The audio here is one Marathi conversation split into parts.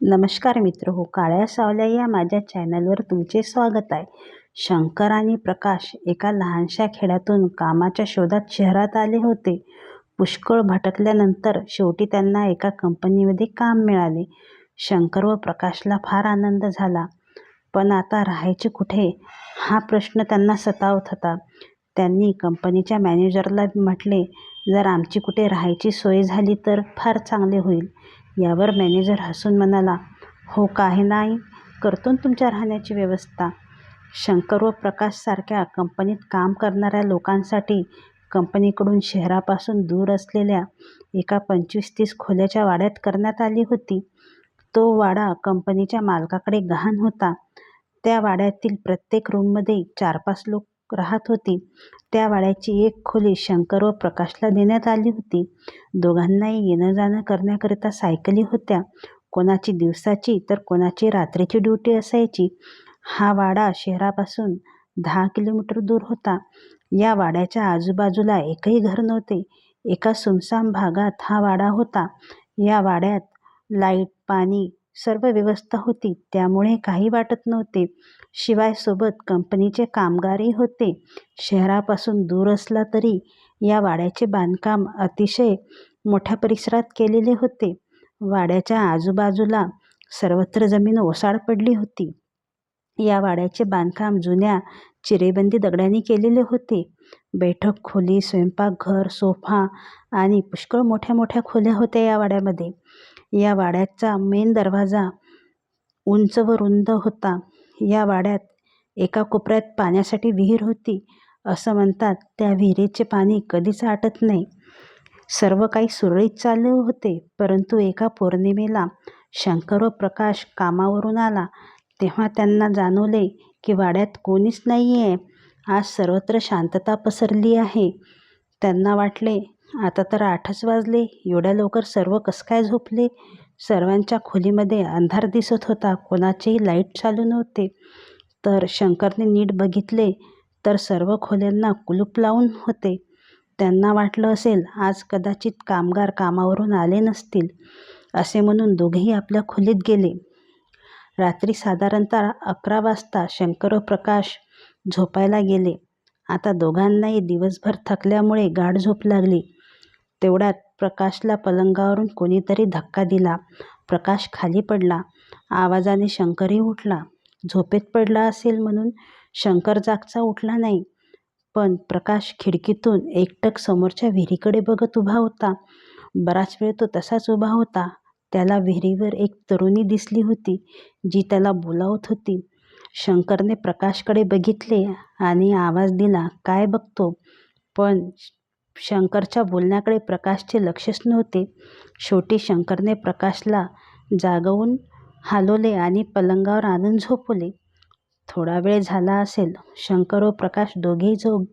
नमस्कार मित्र हो काळ्या सावल्या या माझ्या चॅनलवर तुमचे स्वागत आहे. शंकर आणि प्रकाश एका लहानशा खेड्यातून कामाच्या शोधात शहरात आले होते. पुष्कळ भटकल्यानंतर शेवटी त्यांना एका कंपनीमध्ये काम मिळाले. शंकर व प्रकाशला फार आनंद झाला. पण आता राहायचे कुठे? हा प्रश्न त्यांना सतावत होता. त्यांनी कंपनीच्या मॅनेजरला म्हटले जर आमची कुठे राहायची सोय झाली तर फार चांगले होईल. यावर मॅनेजर हसून म्हणाला हो काही नाही. करतो तुमच्या राहण्याची व्यवस्था. शंकर व प्रकाशसारख्या कंपनीत काम करणाऱ्या लोकांसाठी कंपनीकडून शहरापासून दूर असलेल्या एका पंचवीस तीस खोल्याच्या वाड्यात करण्यात आली होती. तो वाडा कंपनीच्या मालकाकडे गहाण होता. त्या वाड्यातील प्रत्येक रूममध्ये चार पाच लोक राहत होती. त्या वाड्याची एक खोली शंकर व प्रकाशला देण्यात आली होती. दोघांनाही येणं जाणं करण्याकरिता सायकली होत्या. कोणाची दिवसाची तर कोणाची रात्रीची ड्युटी असायची. हा वाडा शहरापासून दहा किलोमीटर दूर होता. या वाड्याच्या आजूबाजूला एकही घर नव्हते. एका सुमसाम भागात हा वाडा होता. या वाड्यात लाइट पाणी सर्व व्यवस्था होती. त्यामुळे काही वाटत नव्हते. शिवाय सोबत कंपनीचे कामगारही होते. शहरापासून दूर असला तरी या वाड्याचे बांधकाम अतिशय मोठ्या परिसरात केलेले होते. वाड्याच्या आजूबाजूला सर्वत्र जमीन ओसाड पडली होती. या वाड्याचे बांधकाम जुन्या चिरेबंदी दगडांनी केलेले होते. बैठक खोली स्वयंपाकघर सोफा आणि पुष्कळ मोठ्या मोठ्या खोल्या होत्या या वाड्यामध्ये. या वाड्याचा मेन दरवाजा उंच व रुंद होता. या वाड्यात एका कोपऱ्यात पाण्यासाठी विहीर होती असं म्हणतात. त्या विहिरीचे पाणी कधीच आटत नाही. सर्व काही सुरळीत चालू होते परंतु एका पौर्णिमेला शंकर व प्रकाश कामावरून आला. तेव्हा त्यांना जाणवले की वाड्यात कोणीच नाही आहे आज सर्वत्र शांतता पसरली आहे. त्यांना वाटले आता तर आठच वाजले. एवढ्या लवकर सर्व कसं काय झोपले? सर्वांच्या खोलीमध्ये अंधार दिसत होता. कोणाचेही लाइट चालू नव्हते. तर शंकरने नीट बघितले तर सर्व खोल्यांना कुलूप लावून होते. त्यांना वाटलं असेल आज कदाचित कामगार कामावरून आले नसतील असे म्हणून दोघेही आपल्या खोलीत गेले. रात्री साधारणतः अकरा वाजता शंकर व प्रकाश झोपायला गेले. आता दोघांनाही दिवसभर थकल्यामुळे गाढ झोप लागली. तेवढ्यात प्रकाशला पलंगावरून कोणीतरी धक्का दिला. प्रकाश खाली पडला. आवाजाने शंकरही उठला. झोपेत पडला असेल म्हणून शंकर जागचा उठला नाही. पण प्रकाश खिडकीतून एकटक समोरच्या विहिरीकडे बघत उभा होता. बराच वेळ तो तसाच उभा होता. त्याला विहिरीवर एक तरुणी दिसली होती जी त्याला बोलावत होती. शंकरने प्रकाशकडे बघितले आणि आवाज दिला काय बघतो? पण शंकरच्या बोलण्याकडे प्रकाशचे लक्षच नव्हते. शेवटी शंकरने प्रकाशला जागवून हालवले आणि पलंगावर आणून झोपवले. थोडा वेळ झाला असेल. शंकर व प्रकाश दोघेही झो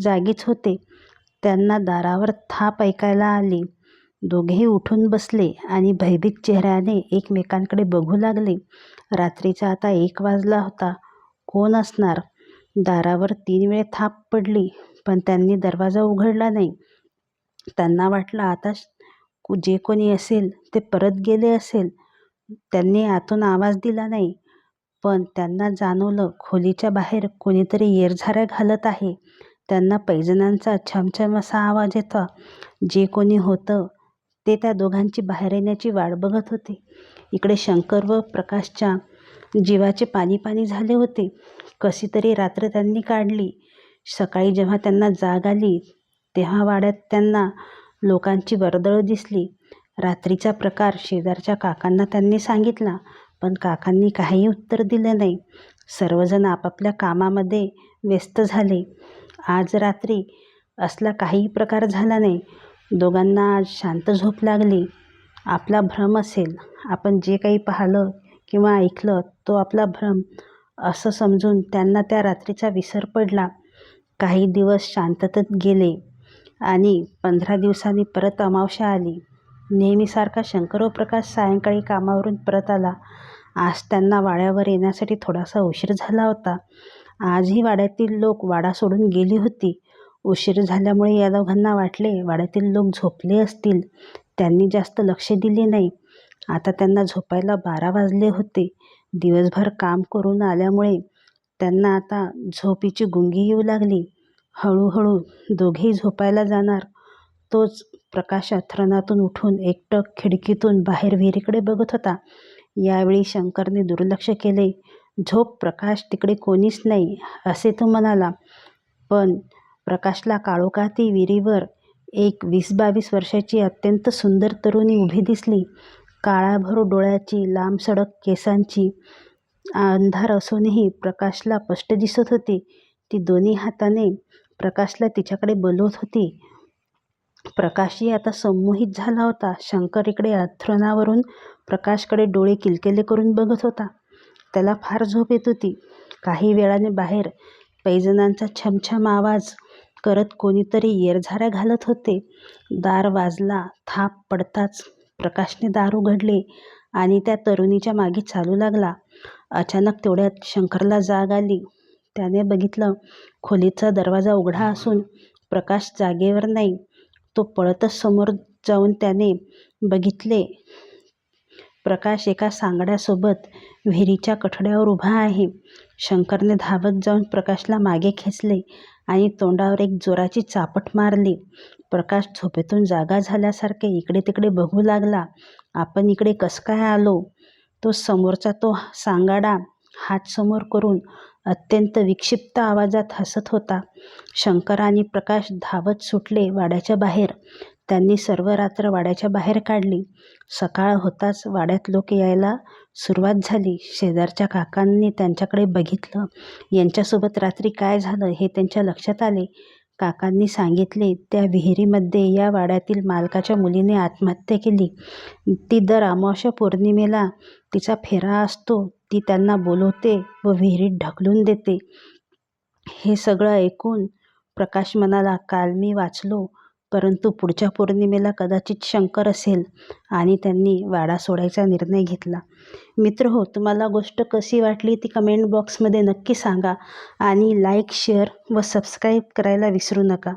जागीच होते. त्यांना दारावर थाप ऐकायला आली. दोघेही उठून बसले आणि भयभीत चेहऱ्याने एकमेकांकडे बघू लागले. रात्रीचा आता एक वाजला होता. कोण असणार? दारावर तीन वेळ थाप पडली. पण त्यांनी दरवाजा उघडला नाही. त्यांना वाटलं आता जे कोणी असेल ते परत गेले असेल. त्यांनी आतून आवाज दिला नाही. पण त्यांना जाणवलं खोलीच्या बाहेर कोणीतरी येरझाऱ्या घालत आहे. त्यांना पैजणांचा छमछम असा आवाज येतो. जे कोणी होतं ते त्या दोघांची बाहेर येण्याची वाट बघत होते. इकडे शंकर व प्रकाशच्या जीवाचे पाणी पाणी झाले होते. कशी तरी रात्र त्यांनी काढली. सकाळी जेव्हा त्यांना जाग आली तेव्हा वाड्यात त्यांना लोकांची वर्दळ दिसली. रात्रीचा प्रकार शेजारच्या काकांना त्यांनी सांगितला पण काकांनी काही उत्तर दिलं नाही. सर्वजण आपापल्या कामामध्ये व्यस्त झाले. आज रात्री असला काही प्रकार झाला नाही. दोघांना आज शांत झोप लागली. आपला भ्रम असेल. आपण जे काही पाहिलं किंवा ऐकलं तो आपला भ्रम असं समजून त्यांना त्या रात्रीचा विसर पडला. काही दिवस शांततेत गेले आणि पंधरा दिवसांनी परत अमावस्या आली. नेहमीसारखा शंकर प्रकाश सायंकाळी कामावरून परत आला. आज त्यांना वाड्यावर येण्यासाठी थोडासा उशीर झाला होता. आजही वाड्यातील लोक वाडा सोडून गेली होती. उशीर झाल्यामुळे या दोघांना वाटले वाड्यातील लोक झोपले असतील. त्यांनी जास्त लक्ष दिले नाही. आता त्यांना झोपायला बारा वाजले होते. दिवसभर काम करून आल्यामुळे त्यांना आता झोपीची गुंगी येऊ लागली. हळूहळू दोघेही झोपायला जाणार. तोच प्रकाश अथर्णातून उठून एकटक खिडकीतून बाहेर विहिरीकडे बघत होता. यावेळी शंकरने दुर्लक्ष केले. झोप प्रकाश तिकडे कोणीच नाही असे तो म्हणाला. पण प्रकाशला काळोखाती विहिरीवर? एक वीस बावीस वर्षाची अत्यंत सुंदर तरुणी उभी दिसली. काळाभर डोळ्याची लांब सडक केसांची अंधार असूनही प्रकाशला स्पष्ट दिसत होती. ती दोन्ही हाताने प्रकाशला तिच्याकडे बोलवत होती. प्रकाशही आता संमोहित झाला होता. शंकर इकडे अथरणावरून प्रकाशकडे डोळे किलकिले करून बघत होता. त्याला फार झोप येत होती. काही वेळाने बाहेर पैजणांचा छमछम आवाज करत कोणीतरी येरझाऱ्या घालत होते. दार वाजला थाप पडताच प्रकाशने दार उघडले आणि त्या तरुणीच्या मागे चालू लागला. अचानक तेवढ्यात शंकरला जाग आली. त्याने बघितलं खोलीचा दरवाजा उघडा असून प्रकाश जागेवर नाही. तो पळतच समोर जाऊन त्याने बघितले प्रकाश एका सांगड्यासोबत विहिरीच्या कठड्यावर उभा आहे. शंकरने धावत जाऊन प्रकाशला मागे खेचले आणि तोंडावर एक जोराची चापट मारली. प्रकाश झोपेतून जागा झाल्यासारखे इकडे तिकडे बघू लागला आपण इकडे कसं काय आलो? तो समोरचा तो सांगाडा हात समोर करून अत्यंत विक्षिप्त आवाजात हसत होता. शंकर आणि प्रकाश धावत सुटले वाड्याच्या बाहेर. त्यांनी सर्व रात्र वाड्याच्या बाहेर काढली. सकाळ होताच वाड्यात लोक यायला सुरुवात झाली. शेजारच्या काकांनी त्यांच्याकडे बघितलं. यांच्यासोबत रात्री काय झालं हे त्यांच्या लक्षात आले. काकांनी सांगितले त्या विहिरीमध्ये या वाड्यातील मालकाच्या मुलीने आत्महत्या केली. ती दर अमावस्या पौर्णिमेला तिचा फेरा असतो. ती त्यांना बोलवते व विहिरीत ढकलून देते. हे सगळं ऐकून प्रकाश म्हणाला काल मी वाचलो परंतु पुढच्या पौर्णिमेला कदाचित शंकर असेल आणि त्यांनी वाडा सोडायचा निर्णय घेतला. मित्र हो तुम्हाला गोष्ट कशी वाटली ती कमेंट बॉक्समध्ये नक्की सांगा आणि लाईक शेअर व सबस्क्राईब करायला विसरू नका.